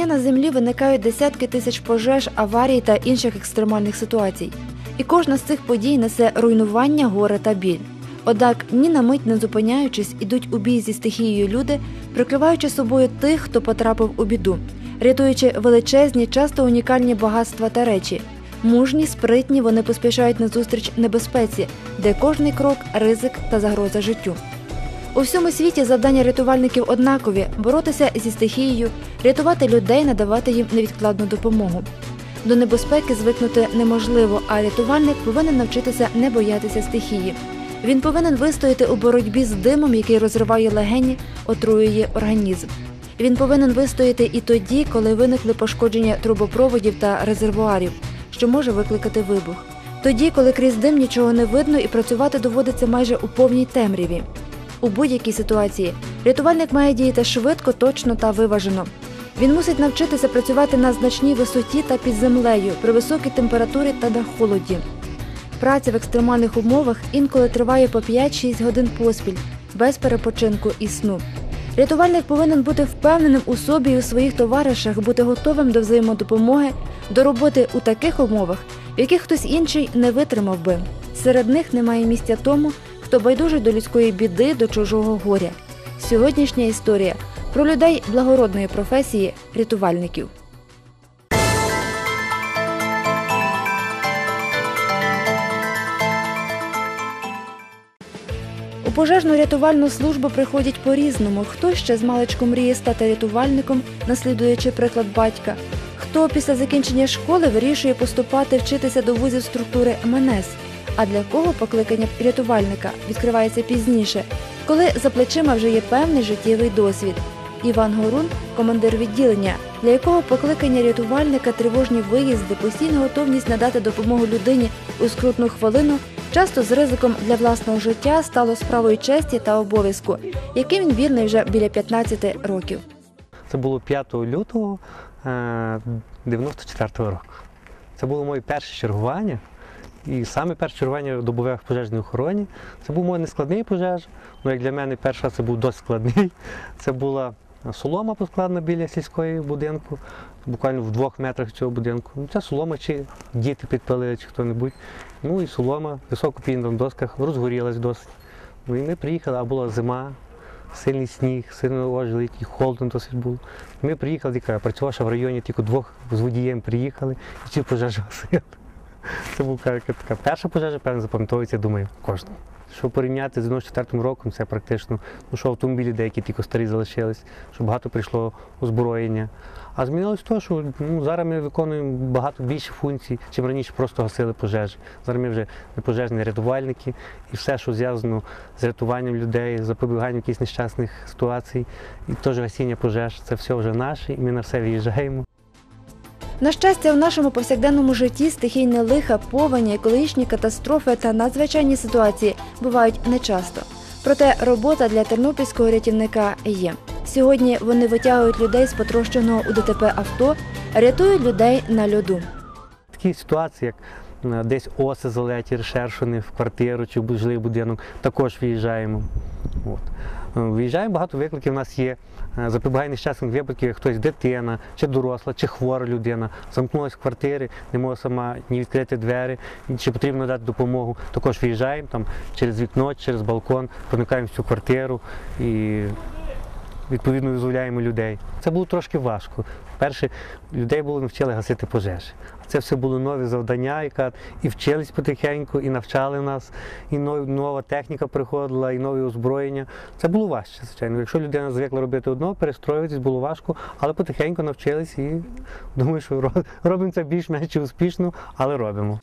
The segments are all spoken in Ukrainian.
Щодня на землі виникають десятки тисяч пожеж, аварій та інших екстремальних ситуацій. І кожна з цих подій несе руйнування, горе та біль. Однак ні на мить не зупиняючись, ідуть у бій зі стихією люди, прикриваючи собою тих, хто потрапив у біду, рятуючи величезні, часто унікальні багатства та речі. Мужні, спритні, вони поспішають назустріч небезпеці, де кожний крок ризик та загроза життю. У всьому світі завдання рятувальників однакові боротися зі стихією, рятувати людей, надавати їм невідкладну допомогу. До небезпеки звикнути неможливо, а рятувальник повинен навчитися не боятися стихії. Він повинен вистояти у боротьбі з димом, який розриває легені, отруює організм. Він повинен вистояти і тоді, коли виникли пошкодження трубопроводів та резервуарів, що може викликати вибух. Тоді, коли крізь дим нічого не видно і працювати доводиться майже у повній темряві. У будь-якій ситуації рятувальник має діяти швидко, точно та виважено. Він мусить навчитися працювати на значній висоті та під землею при високій температурі та на холоді. Праця в екстремальних умовах інколи триває по 5-6 годин поспіль, без перепочинку і сну. Рятувальник повинен бути впевненим у собі і у своїх товаришах, бути готовим до взаємодопомоги, до роботи у таких умовах, в яких хтось інший не витримав би. Серед них немає місця тому, хто байдужий до людської біди, до чужого горя. Сьогоднішня історія про людей благородної професії рятувальників. У пожежну рятувальну службу приходять по-різному. Хто ще з маличку мріє стати рятувальником, наслідуючи приклад батька. Хто після закінчення школи вирішує поступати вчитися до вузів структури МНС. А для кого покликання рятувальника відкривається пізніше, коли за плечима вже є певний життєвий досвід. Іван Горун, командир відділення, для якого покликання рятувальника, тривожні виїзди, постійна готовність надати допомогу людині у скрутну хвилину, часто з ризиком для власного життя стало справою честі та обов'язку, яким він вірний вже біля 15 років. Це було 5 лютого 94 року. Це було моє перше чергування. І саме перше чергування в добових пожежній охороні. Це був мій нескладний пожеж. Ну, як для мене, перший раз це був досить складний. Це була солома поскладена біля сільської будинку, буквально в двох метрах цього будинку. Ну, Це солома, чи діти підпалили, чи хто-небудь. Ну і солома, високо піднята на досках, розгорілась досить. Ну і ми приїхали, а була зима, сильний сніг, сильно ожили, і холодно досить було. Ми приїхали, ще в районі, тільки двох з водієм приїхали і цю пожежу гасили. Це була така перша пожежа, певно, запам'ятовується, думаю, кожному. Що порівняти з 94 роком, це практично, ну що автомобілі деякі тільки старі залишились, що багато прийшло озброєння. А змінилось те, що ну, зараз ми виконуємо багато більше функцій, чим раніше просто гасили пожежі. Зараз ми вже не пожежні рятувальники і все, що зв'язано з рятуванням людей, запобіганням якихось нещасних ситуацій, і теж гасіння пожеж, це все вже наше, і ми на все виїжджаємо. На щастя, в нашому повсякденному житті стихійне лиха, повені, екологічні катастрофи та надзвичайні ситуації бувають нечасто. Проте робота для тернопільського рятівника є. Сьогодні вони витягують людей з потрощеного у ДТП авто, рятують людей на льоду. Такі ситуації, як е, десь оси залеті, розшершені в квартиру чи в будинок, також виїжджаємо. От. Е, Виїжджаємо, багато викликів у нас є. Е, Запобігає нещасних випадків, як хтось дитина, чи доросла, чи хвора людина, замкнулася в квартирі, не може сама ні відкрити двері, чи потрібно дати допомогу. Також виїжджаємо там через вікно, через балкон, проникаємо в цю квартиру і відповідно визволяємо людей. Це було трошки важко. Перше, людей було навчили гасити пожежі. Це все були нові завдання, яка і вчились потихеньку, і навчали нас, і нов- нова техніка приходила, і нові озброєння. Це було важче, звичайно. Якщо людина звикла робити одно, перестроюватись було важко, але потихеньку навчились і думаю, що ро- робимо це більш-менш успішно, але робимо.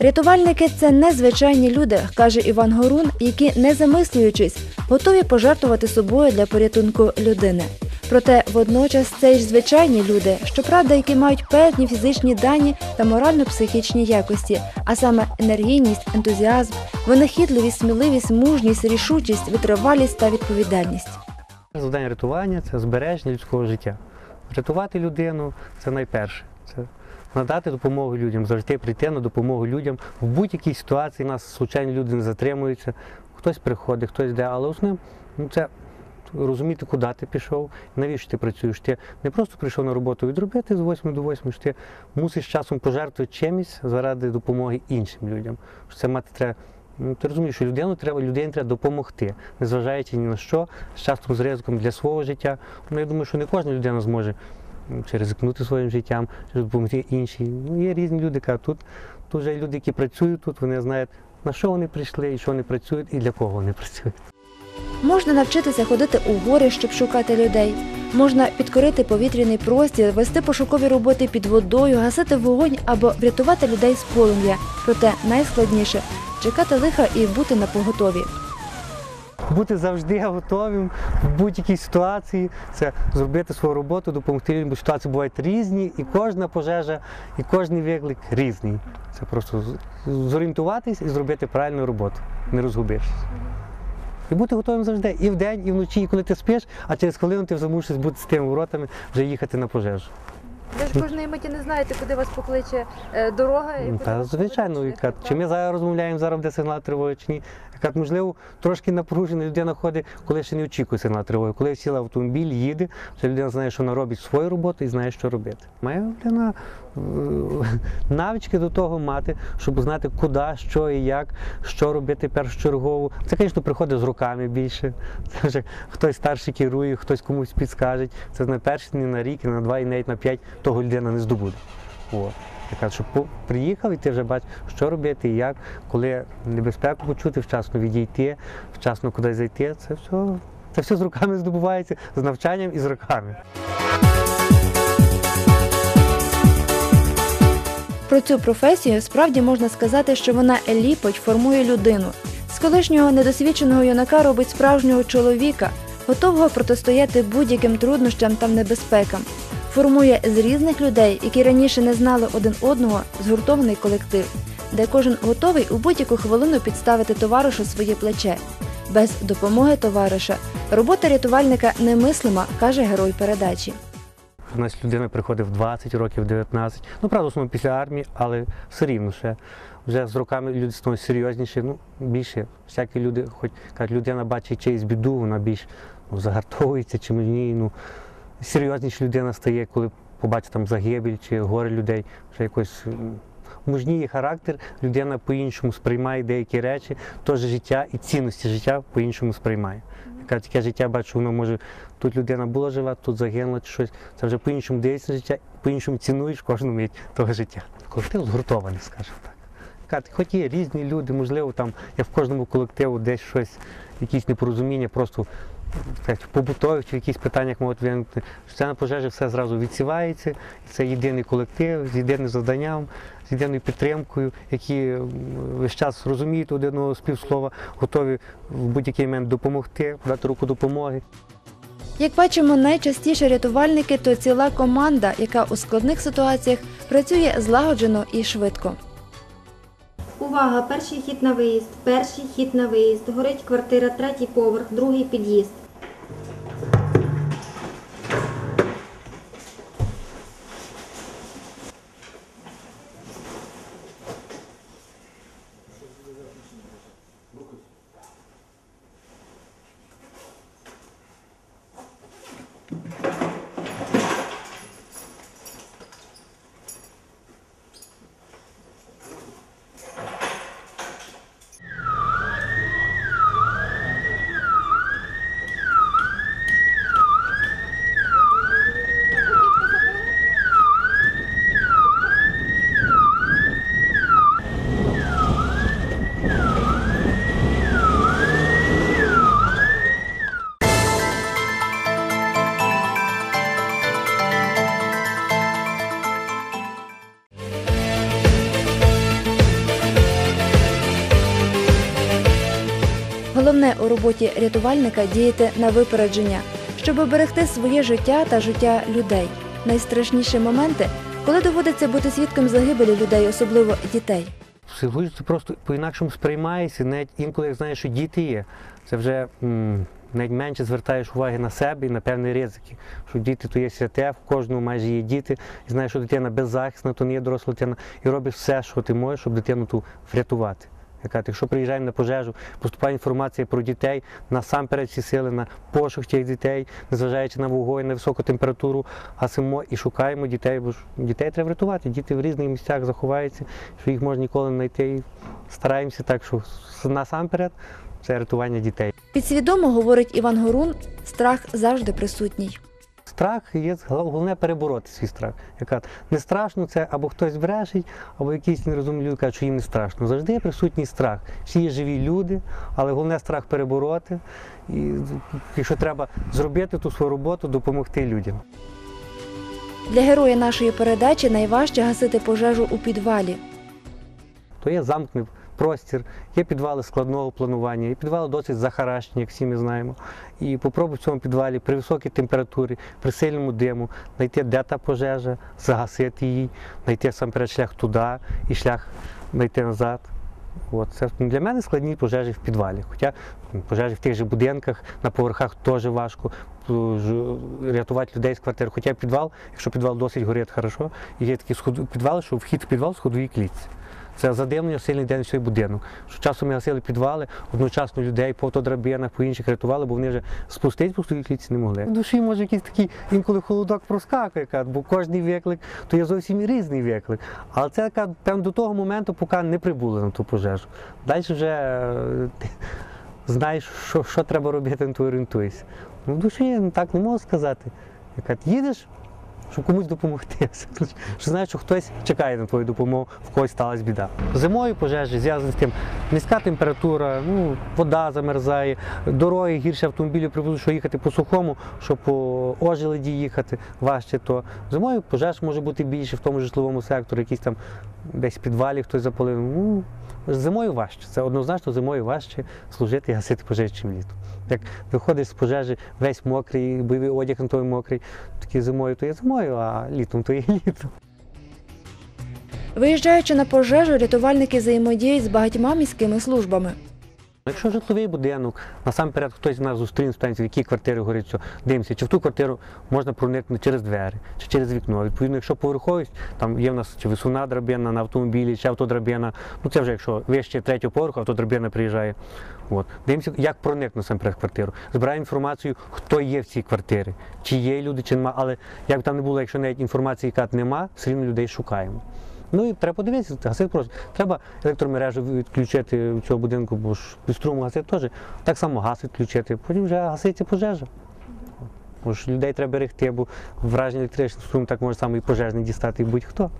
Рятувальники це незвичайні люди, каже Іван Горун, які, не замислюючись, готові пожертвувати собою для порятунку людини. Проте водночас це ж звичайні люди, щоправда, які мають певні фізичні дані та морально-психічні якості, а саме енергійність, ентузіазм, винахідливість, сміливість, мужність, рішучість, витривалість та відповідальність. Завдання рятування це збереження людського життя. Рятувати людину це найперше. Це надати допомогу людям, завжди прийти на допомогу людям. В будь-якій ситуації нас звичайно люди не затримуються. Хтось приходить, хтось йде, але основним ну, це розуміти, куди ти пішов, навіщо ти працюєш. Ти не просто прийшов на роботу відробити з 8 до 8, що ти мусиш часом пожертвувати чимось заради допомоги іншим людям. Це мати треба. Ну, ти розумієш, що людину треба, людині треба допомогти, незважаючи ні на що, з часто з ризиком для свого життя. Ну, я думаю, що не кожна людина зможе чи ризикнути своїм життям, чи допомогти іншій. Ну, є різні люди, кажуть, тут, тут вже люди, які працюють тут, вони знають, на що вони прийшли, і що вони працюють, і для кого вони працюють. Можна навчитися ходити у гори, щоб шукати людей. Можна підкорити повітряний простір, вести пошукові роботи під водою, гасити вогонь або врятувати людей з полум'я. Проте найскладніше чекати лиха і бути на поготові. Бути завжди готовим в будь-якій ситуації, це зробити свою роботу, допомогти людям, бо ситуації бувають різні, і кожна пожежа, і кожен виклик різний. Це просто зорієнтуватись і зробити правильну роботу, не розгубившись. І бути готовим завжди, і вдень, і вночі, і коли ти спиш, а через хвилину ти вже мусиш бути з тими воротами, вже їхати на пожежу. Ви ж кожної миті не знаєте, куди вас покличе е, дорога. і куди Та вас звичайно, яка, чи ми зараз розмовляємо, зараз буде сигнал тривоги чи ні. Яка, можливо, трошки напружена людина ходить, коли ще не очікує сигнал тривоги. Коли сіла в автомобіль, їде, вже людина знає, що вона робить свою роботу і знає, що робити. Має людина навички до того мати, щоб знати, куди, що і як, що робити першочергово. Це, звісно, приходить з руками більше. Це вже хтось старший керує, хтось комусь підскаже. Це на перший, не на рік, не на два, і навіть на п'ять того людина не здобуде. О. Яка, щоб по- приїхав і ти вже бачиш, що робити, і як, коли небезпеку почути, вчасно відійти, вчасно кудись зайти. Це все, це все з руками здобувається, з навчанням і з роками. Про цю професію справді можна сказати, що вона ліпить, формує людину. З колишнього недосвідченого юнака робить справжнього чоловіка, готового протистояти будь-яким труднощам та небезпекам. Формує з різних людей, які раніше не знали один одного, згуртований колектив, де кожен готовий у будь-яку хвилину підставити товаришу своє плече. Без допомоги товариша робота рятувальника немислима, каже герой передачі. У нас людина приходить в 20 років, 19. Ну, правда, в основному після армії, але все рівно ще. Вже з роками люди становляться серйозніші, ну, більше. Всякі люди, хоч кажуть, людина бачить чиїсь біду, вона більш ну, загартовується чи мені. Ну, серйозніша людина стає, коли побачить там загибель чи горе людей, вже якось мужніє характер, людина по-іншому сприймає деякі речі, теж життя і цінності життя по-іншому сприймає. Яка таке життя бачу, воно може тут людина була жива, тут загинула чи щось. Це вже по-іншому дивишся на життя, по-іншому цінуєш кожну мить того життя. Колектив згуртований, скажімо так. Хоч є різні люди, можливо, там як в кожному колективу десь щось, якісь непорозуміння, просто так, побутових чи в якихось питаннях можуть виникнути. Це на пожежі все зразу відсівається, це єдиний колектив з єдиним завданням, з єдиною підтримкою, які весь час розуміють один одного співслова, готові в будь-який момент допомогти, дати руку допомоги. Як бачимо, найчастіше рятувальники то ціла команда, яка у складних ситуаціях працює злагоджено і швидко. Увага! Перший хід на виїзд. Перший хід на виїзд. Горить квартира, третій поверх, другий під'їзд. Головне у роботі рятувальника діяти на випередження, щоб оберегти своє життя та життя людей. Найстрашніші моменти, коли доводиться бути свідком загибелі людей, особливо дітей. Психологічно це просто по-інакшому сприймається, навіть інколи як знаєш, що діти є. Це вже м, навіть менше звертаєш уваги на себе і на певні ризики. Що діти то є святе, в кожному майже є діти, і знаєш, що дитина беззахисна, то не є доросла дитина, і робиш все, що ти можеш, щоб дитину ту врятувати. Яка, якщо приїжджаємо на пожежу, поступає інформація про дітей, насамперед всі сили на пошук тих дітей, незважаючи на вогонь, на високу температуру, гасимо і шукаємо дітей, бо ж дітей треба врятувати. Діти в різних місцях заховаються, що їх можна ніколи не знайти. Стараємося так, що насамперед це рятування дітей. Підсвідомо, говорить Іван Горун, страх завжди присутній. Страх є головне перебороти свій страх. Яка не страшно, це або хтось брешить, або якісь нерозумні люди кажуть, що їм не страшно. Завжди є присутній страх. Всі є живі люди, але головне страх перебороти. І якщо треба зробити ту свою роботу, допомогти людям. Для героя нашої передачі найважче гасити пожежу у підвалі. То є замкнений простір, є підвали складного планування, є підвали досить захаращені, як всі ми знаємо. І попробуй в цьому підвалі при високій температурі, при сильному диму, знайти, де та пожежа, загасити її, знайти сам шлях туди і шлях знайти назад. От, це для мене складні пожежі в підвалі. Хоча пожежі в тих же будинках, на поверхах теж важко рятувати людей з квартир. Хоча підвал, якщо підвал досить горить хорошо, є такі підвали, що вхід в підвал в сходовій клітці. Це задимлення сильний день всій будинок. Що часом ми гасили підвали, одночасно людей по автодрабинах, по інших рятували, бо вони вже спуститись по своїй клітці не могли. В душі може якийсь такий інколи холодок проскакує, бо кожний виклик то є зовсім різний виклик. Але це певно, до того моменту, поки не прибули на ту пожежу. Далі вже е, знаєш, що, що треба робити, то орієнтуєшся. Ну, в душі так не можу сказати. Ти їдеш, щоб комусь допомогти. Що знаєш, що хтось чекає на твою допомогу, в когось сталася біда. Зимою пожежі зв'язані з тим, низька температура, ну, вода замерзає, дороги гірше автомобілів привезуть, що їхати по сухому, щоб по ожеледі їхати важче, то зимою пожеж може бути більше в тому житловому секторі, якісь там десь в підвалі хтось запалив. Ну, зимою важче. Це однозначно зимою важче служити і гасити пожежі, чим літом. Як виходиш з пожежі весь мокрий, бойовий одяг на той мокрий, такі зимою, то є зимою, а літом то є літом. Виїжджаючи на пожежу, рятувальники взаємодіють з багатьма міськими службами. Якщо житловий будинок, насамперед хтось нас зустріне, спитається, в якій квартирі горить, дивимося, чи в ту квартиру можна проникнути через двері, чи через вікно. Відповідно, якщо поверховість, там є в нас чи висувна драбина на автомобілі, чи автодрабина, ну це вже якщо вище третього поверху, автодрабина приїжджає. От. Дивимося, як проникнути насамперед в квартиру. Збираємо інформацію, хто є в цій квартирі, чи є люди, чи нема. Але як б там не було, якщо навіть інформації яка нема, все рівно людей шукаємо. Ну і треба подивитися, гасити просто. Треба електромережу відключити в цього будинку, бо ж без струму гасити теж. Так само газ відключити, потім вже гаситься пожежа. Бо ж людей треба берегти, бо враження електричний струм так може саме і пожежний дістати, і будь-хто.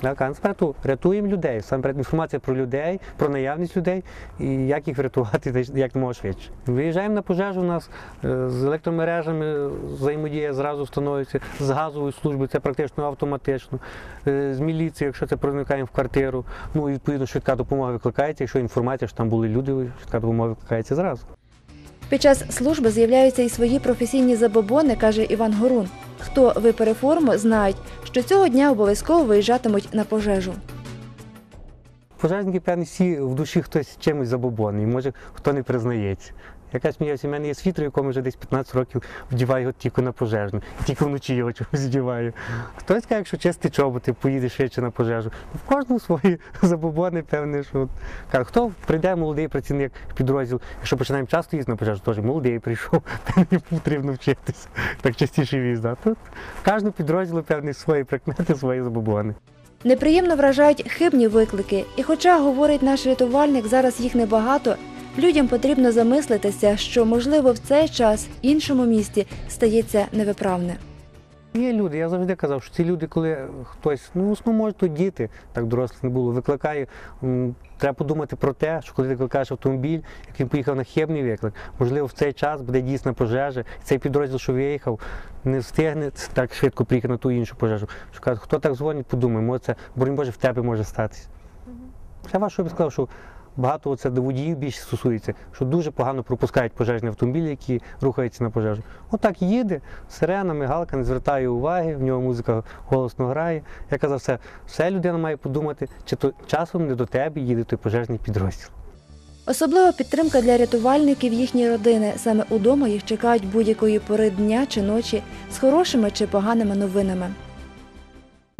Так, а рятуємо людей. Саме інформація про людей, про наявність людей і як їх врятувати як можна швидше. Виїжджаємо на пожежу у нас е, з електромережами, взаємодія зразу встановлюється, з газовою службою це практично автоматично, Е, з міліцією, якщо це проникаємо в квартиру. Ну і відповідно швидка допомога викликається. Якщо інформація, що там були люди, швидка допомога викликається зразу. Під час служби з'являються і свої професійні забобони, каже Іван Горун. Хто випере форму, знають, що цього дня обов'язково виїжджатимуть на пожежу. Пожежники, певні, всі в душі хтось чимось забобонний, може хто не признається. Яка сміявся, у мене є світер, якому вже десь 15 років вдіваю його тільки на пожежну, тільки вночі його чогось вдіваю. Хтось каже, якщо чисті чоботи, поїде швидше на пожежу. В кожному свої забобони, певне, що каже, хто прийде молодий працівник підрозділ, якщо починаємо часто їздити на пожежу, теж молодий прийшов, мені потрібно вчитися, так частіше їздити. Тут в кожному підрозділу певні свої прикмети, свої забобони. Неприємно вражають хибні виклики, і хоча, говорить наш рятувальник, зараз їх небагато, людям потрібно замислитися, що, можливо, в цей час в іншому місті стається невиправне. Є люди, я завжди казав, що ці люди, коли хтось, ну в основному може то діти, так дорослих не було, викликає. Треба подумати про те, що коли ти викликаєш автомобіль, як він поїхав на хибний виклик, можливо, в цей час буде дійсна пожежа, і цей підрозділ, що виїхав, не встигне так швидко приїхати на ту іншу пожежу. Що кажуть, хто так дзвонить, подумай, може це, боронь Боже, в тебе може статися. Ще важко би сказав, що багато це до водіїв більше стосується, що дуже погано пропускають пожежні автомобілі, які рухаються на пожежу. Отак їде, сирена, мигалка, не звертає уваги, в нього музика голосно грає. Я казав, все, все людина має подумати, чи то часом не до тебе їде той пожежний підрозділ. Особлива підтримка для рятувальників їхні родини. Саме удома їх чекають будь-якої пори дня чи ночі з хорошими чи поганими новинами.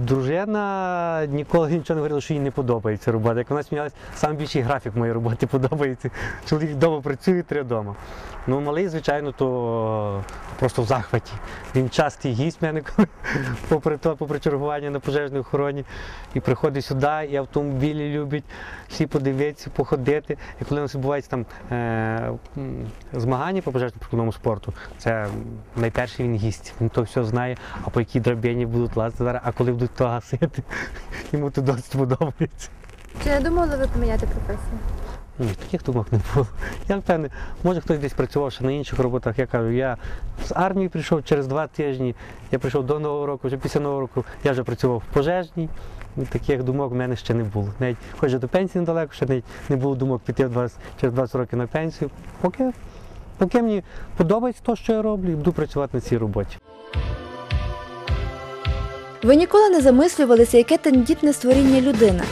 Дружина ніколи нічого не говорила, що їй не подобається робота. Як вона сміялась, найбільший графік моєї роботи подобається. Чоловік вдома працює, три вдома. Ну, малий, звичайно, то просто в захваті. Він частий гість мене, попри то, попри чергування на пожежній охороні. І приходить сюди, і автомобілі любить, всі подивитися, походити. І коли у нас відбуваються там е, змагання по пожежно-прикладному спорту, це найперший він гість. Він то все знає, а по якій драбині будуть лазити зараз, а коли будуть то гасити, йому то досить подобається. Чи не думали ви поміняти професію? Ні, таких думок не було. Я впевнений, може хтось десь працював ще на інших роботах. Я кажу, я з армії прийшов через два тижні, я прийшов до Нового року, вже після Нового року я вже працював в пожежній. Таких думок в мене ще не було. Навіть хоч до пенсії недалеко, ще навіть не було думок піти 20, через 20 років на пенсію. Поки, поки мені подобається те, що я роблю, і буду працювати на цій роботі. Ви ніколи не замислювалися, яке тендітне створіння людина,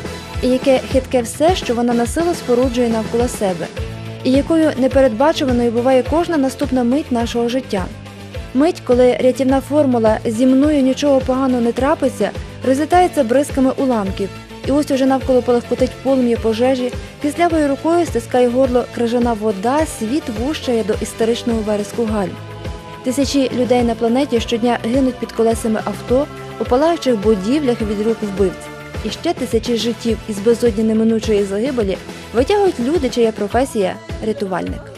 і яке хитке все, що вона насилу споруджує навколо себе, і якою непередбачуваною буває кожна наступна мить нашого життя. Мить, коли рятівна формула зі мною нічого поганого не трапиться, розлітається бризками уламків, і ось уже навколо полегкотить полум'я пожежі, кислявою рукою стискає горло крижана вода, світ вущає до істеричного вереску галь. Тисячі людей на планеті щодня гинуть під колесами авто, у палаючих будівлях від рук вбивць. І ще тисячі життів із безодні неминучої загибелі витягують люди, чия професія рятувальник.